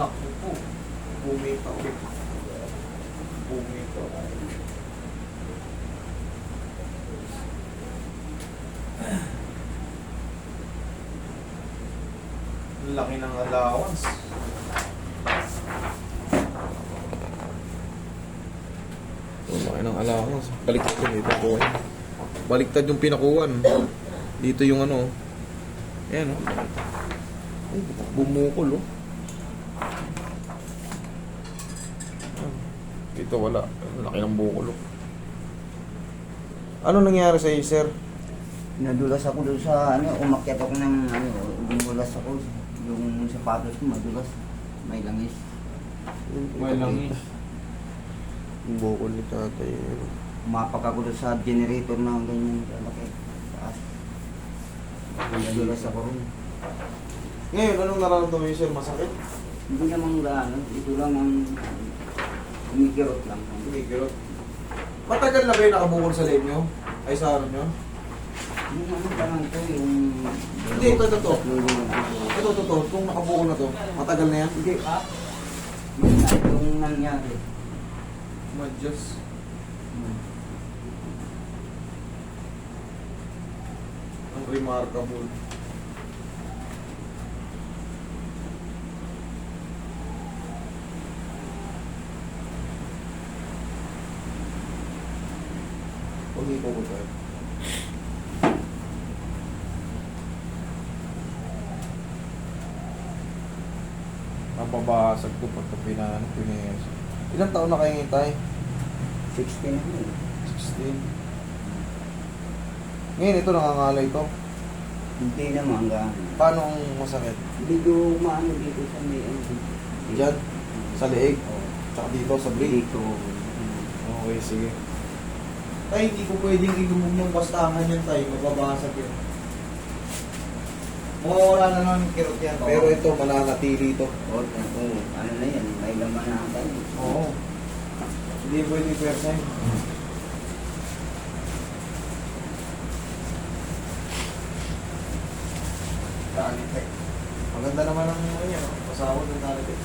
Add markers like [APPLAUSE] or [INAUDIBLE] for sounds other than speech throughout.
Naku po. Bumitaw. Bumitaw. Ang Laki ng allowance. Laki ng allowance. Baliktad yun dito po. Baliktad yung pinakuhan. Dito yung ano. Ayan oh. Ay, bumukol oh. Ah, Dito wala. Laki ng bukol oh. Ano nangyari sa iyo, sir? Nadulas ako doon sa ano, umakyat ako ng ano, dumulas ako. Yung sapatos ko madulas. May langis. May langis. Yung bukol ni tatay. Ano. Umapak ako doon sa generator na ganyan kalaki. Taas. Nadulas ako rin. Ngayon, anong nararamdaman niyo, sir? Masakit? Hindi naman gaano. Ito lang ang umikirot lang. Kumikirot. Matagal na kayo nakabukol sa leg nyo? Ay, sa ano nyo? Yung ano pa lang ito, yung... Hindi, ito, ito, ito. Ito, ito, ito. Kung nakabukol na to, matagal na yan? Hindi, ah. Yung, yung nangyari. Madyos. Hmm. Ang remarkable. Pag-ipo ko tayo. Mapabasag to pagka pinano, pineso. Ilang taon na kayo ngitay? 16 na yun. 16. Ngayon ito nangangalay to. Hindi naman gaano. Paano ang masakit? Medyo maano dito sa may ano. Diyan? Sa leeg? Oo. Tsaka dito sa blade? Dito. Okay, sige. Tay, hindi ko pwedeng ilumog yung bastangan yan, tay. Mababasag yun. Mawawala na naman yung kirot yan. Pero ito, mananatili ito. O, ano, ano na yan, may laman na tayo. Oo. Hindi pwede pwersa yun. Talit eh. Maganda naman ang ano yan, no? pasawag ng talit eh.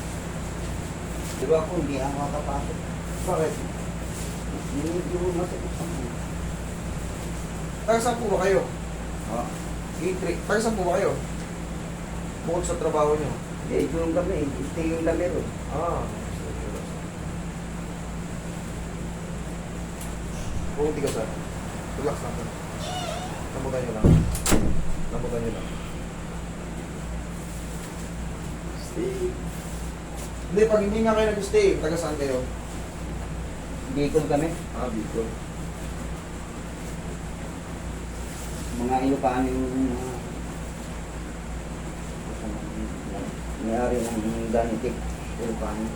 Di ba kung hindi ako makapasok? Bakit? Medyo masakit sa mga. Taga saan po ba kayo? Oh. Gate Taga saan po ba kayo? Bukod sa trabaho nyo. Eh, ito yung gabi, ito yung lamero. Ah. Buti ka sir. Relax natin. Lambutan nyo lang. Lambutan nyo lang. Stay. Hindi, pag hindi nga kayo nag-stay, taga saan kayo? Bicol kami. Ah, Bicol. Mga Ilocano yung mga mayari ng danitik. Ilocano.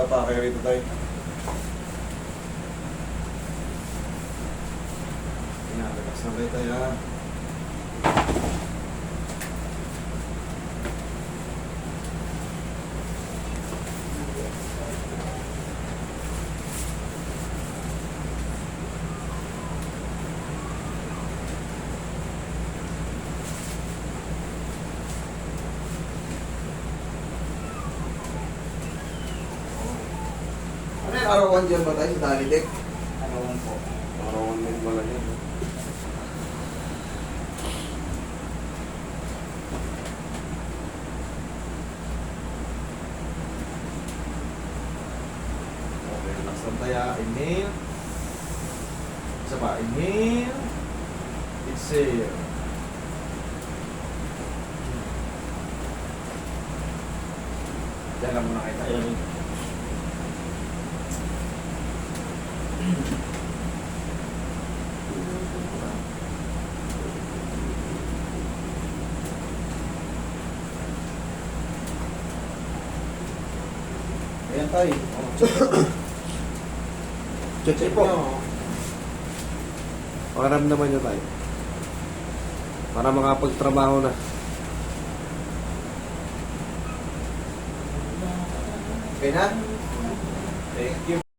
Tapa kayo rito tayo. Pinalagas na tayo ha. Yung arawan dyan ba tayo sa Danitek? Arawan po. Arawan din pala yan. no? Okay, lang tayo. Inhale. Isa pa, inhale. Exhale. Diyan lang muna kayo tayo. Ayan tayo. [COUGHS] Check check po. Param naman nyo tayo. Para makapagtrabaho na. Okay na? Thank you.